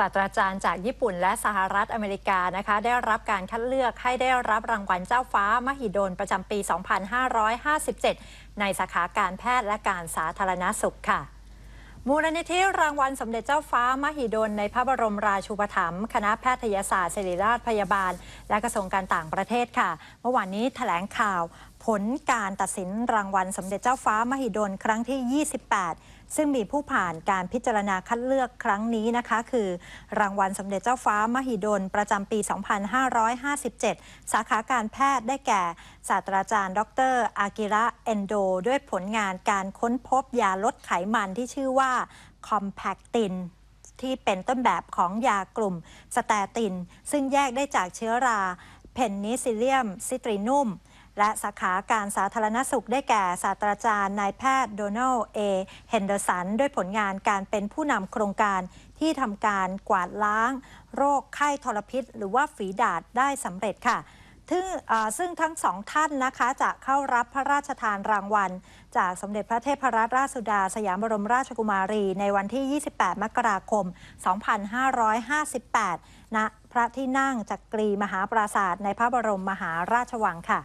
ศาสตราจารย์จากญี่ปุ่นและสหรัฐอเมริกานะคะได้รับการคัดเลือกให้ได้รับรางวัลเจ้าฟ้ามหิดลประจำปี 2557 ในสาขาการแพทย์และการสาธารณสุขค่ะมูลนิธิรางวัลสมเด็จเจ้าฟ้ามหิดลในพระบรมราชูปถัมภ์คณะแพทยศาสตร์ศิริราชพยาบาล และกระทรวงการต่างประเทศค่ะ เมื่อวานนี้แถลงข่าว ผลการตัดสินรางวัลสมเด็จเจ้าฟ้ามหิดลครั้งที่ 28 ซึ่งมีผู้ผ่านการพิจารณาคัดเลือกครั้งนี้นะคะ คือ รางวัลสมเด็จเจ้าฟ้ามหิดลประจำปี 2557 สาขาการแพทย์ได้แก่ ศาสตราจารย์ ดรอากิระเอนโด ด้วยผลงานการค้นพบยาลดไขมันที่ชื่อว่าคอมแพคตินที่เป็นต้นแบบของยากลุ่มสแตติน ซึ่งแยกได้จากเชื้อราเพนนิซิเลียมซิตรินุม และสาขาการสาธารณสุขได้แก่ศาสตราจารย์นายแพทย์โดนัลเอเฮนเดอร์สัน ด้วยผลงานการเป็นผู้นำโครงการที่ทำการกวาดล้าง โรคไข้ทรพิษ หรือว่าฝีดาษได้สำเร็จค่ะซึ่งทั้งสองท่านนะคะจะเข้ารับพระราชทานรางวัล จากสมเด็จพระเทพรัตนราชสุดา สยามบรมราชกุมารี ในวันที่ 28 มกราคม 2558 ณ พระที่นั่งจักรีมหาปราศาสตร์ในพระบรมมหาราชวังค่ะ